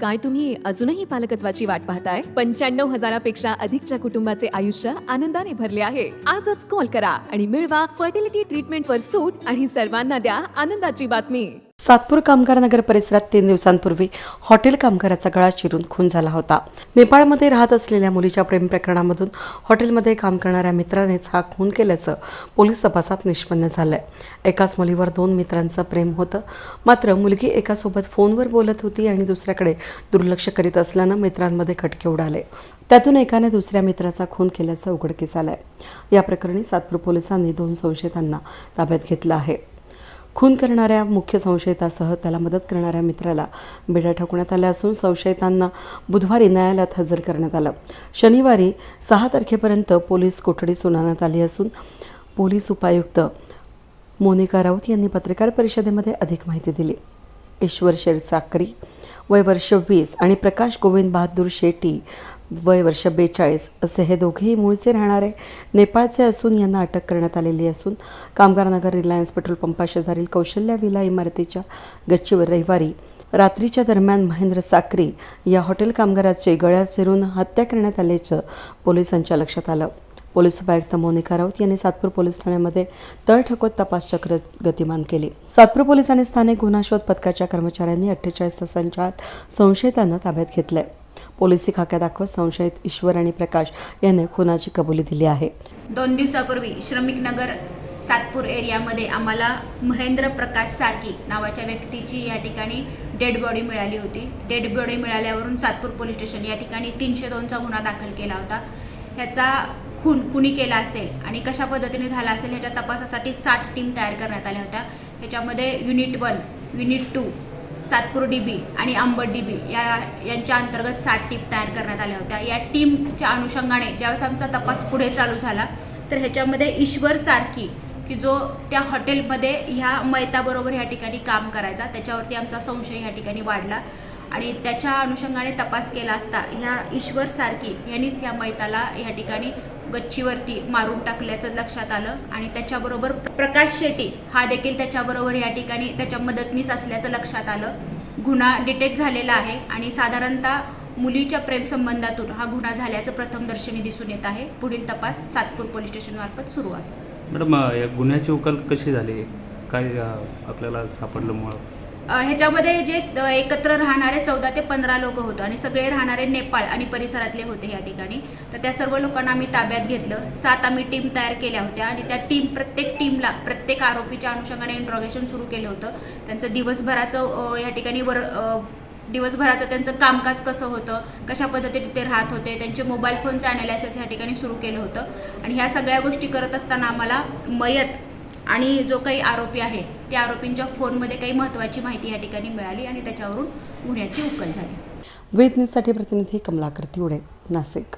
काय तुम्ही अजूनही पालकत्वाची वाट पाहताय? पंच्याण्णव हजारापेक्षा अधिकच्या कुटुंबाचे आयुष्य आनंदाने भरले आहे. आजच कॉल करा आणि मिळवा फर्टिलिटी ट्रीटमेंटवर सूट आणि सर्वांना द्या आनंदाची बातमी. सातपूर कामगार नगर परिसरात तीन दिवसांपूर्वी हॉटेल कामगाराचा गळा चिरून खून झाला होता. नेपाळमध्ये राहत असलेल्या मुलीच्या प्रेम प्रकरणामधून हॉटेलमध्ये काम करणाऱ्या मित्रानेच हा खून केल्याचं पोलीस तपासात निष्पन्न झालंय. एकाच मुलीवर दोन मित्रांचं प्रेम होतं. मात्र मुलगी एकासोबत फोनवर बोलत होती आणि दुसऱ्याकडे दुर्लक्ष करीत असल्यानं मित्रांमध्ये खटके उडाले. त्यातून एकाने दुसऱ्या मित्राचा खून केल्याचं उघडकीस आलंय. या प्रकरणी सातपूर पोलिसांनी दोन संशयितांना ताब्यात घेतलं आहे. खून करणाऱ्या मुख्य संशयितासह त्याला मदत करणाऱ्या मित्राला बेड्या ठोकण्यात आल्या असून संशयितांना बुधवारी न्यायालयात हजर करण्यात आलं. शनिवारी सहा तारखेपर्यंत पोलीस कोठडी सुनावण्यात आली असून पोलीस उपायुक्त मोनिका राऊत यांनी पत्रकार परिषदेमध्ये अधिक माहिती दिली. ईश्वर शेरसाकरी वय वर्ष वीस आणि प्रकाश गोविंद बहादूर शेट्टी वय वर्ष बेचाळीस असे हे दोघेही मूळचे राहणारे नेपाळचे असून यांना अटक करण्यात आलेली असून कामगारनगर रिलायन्स पेट्रोल पंपाशेजारील कौशल्या विला इमारतीच्या गच्चीवर रविवारी रात्रीच्या दरम्यान महेंद्र साक्री या हॉटेल कामगाराचे गळ्यात चिरून हत्या करण्यात आल्याचं पोलिसांच्या लक्षात आलं. पोलीस उपायुक्त मोनिका राऊत यांनी सातपूर पोलीस ठाण्यामध्ये तळ ठकोत तपास चक्र गतिमान केली. सातपूर पोलिसांनी स्थानिक गुन्हा शोध पथकाच्या कर्मचाऱ्यांनी अठ्ठेचाळीस तासांच्या आत संशयितांना ताब्यात घेतलंय. पोलिसी खाक्या दाखवत संशयित ईश्वर आणि प्रकाश यांनी खुनाची कबुली दिली आहे. दोन दिवसापूर्वी श्रमिक नगर सातपूर एरियामध्ये आम्हाला महेंद्र प्रकाश सारकी नावाच्या व्यक्तीची या ठिकाणी डेड बॉडी मिळाली होती. डेड बॉडी मिळाल्यावरून सातपूर पोलीस स्टेशन या ठिकाणी तीनशे दोनचा गुन्हा दाखल केला होता. ह्याचा खून कुणी केला असेल आणि कशा पद्धतीने झाला असेल ह्याच्या तपासासाठी सात टीम तयार करण्यात आल्या होत्या. ह्याच्यामध्ये unit one unit two Satpur DB आणि अंबड डीबी या यांच्या अंतर्गत सात टीम तयार करण्यात आल्या होत्या. या टीमच्या अनुषंगाने ज्यावेळेस आमचा तपास पुढे चालू झाला तर ह्याच्यामध्ये ईश्वर सारखी की जो त्या हॉटेलमध्ये ह्या मैताबरोबर ह्या ठिकाणी काम करायचा त्याच्यावरती आमचा संशय ह्या ठिकाणी वाढला. आणि त्याच्या अनुषंगाने तपास केला असता ह्या ईश्वर सारखी यांनीच ह्या मैताला ह्या ठिकाणी गच्चीवरती मारून टाकल्याचं लक्षात आलं आणि त्याच्याबरोबर प्रकाश शेट्टी हा देखील त्याच्याबरोबर या ठिकाणी त्याच्या मदतनीस असल्याचं लक्षात आलं. गुन्हा डिटेक्ट झालेला आहे आणि साधारणतः मुलीच्या प्रेमसंबंधातून हा गुन्हा झाल्याचं प्रथमदर्शनी दिसून येत आहे. पुढील तपास सातपूर पोलीस स्टेशनमार्फत सुरू आहे. मॅडम या गुन्ह्याची उकल कशी झाली? काय आपल्याला सापडलं मुळं ह्याच्यामध्ये जे एकत्र राहणारे चौदा ते पंधरा लोक होतं आणि सगळे राहणारे नेपाळ आणि परिसरातले होते या ठिकाणी. तर त्या सर्व लोकांना आम्ही ताब्यात घेतलं. सात आम्ही टीम तयार केल्या होत्या आणि त्या टीम प्रत्येक टीमला प्रत्येक आरोपीच्या अनुषंगाने इंट्रॉगेशन सुरू केलं होतं. त्यांचं दिवसभराचं या ठिकाणी वर दिवसभराचं त्यांचं कामकाज कसं होतं कशा पद्धतीने ते राहत होते त्यांचे मोबाईल फोनचं ॲनालिसिस या ठिकाणी सुरू केलं होतं. आणि ह्या सगळ्या गोष्टी करत असताना आम्हाला मयत आणि जो काही आरोपी आहे त्या आरोपींच्या फोनमध्ये काही महत्त्वाची माहिती या ठिकाणी मिळाली आणि त्याच्यावरून गुन्ह्याची उकल झाली. वेद न्यूजसाठी प्रतिनिधी कमलाकर तिवडे नाशिक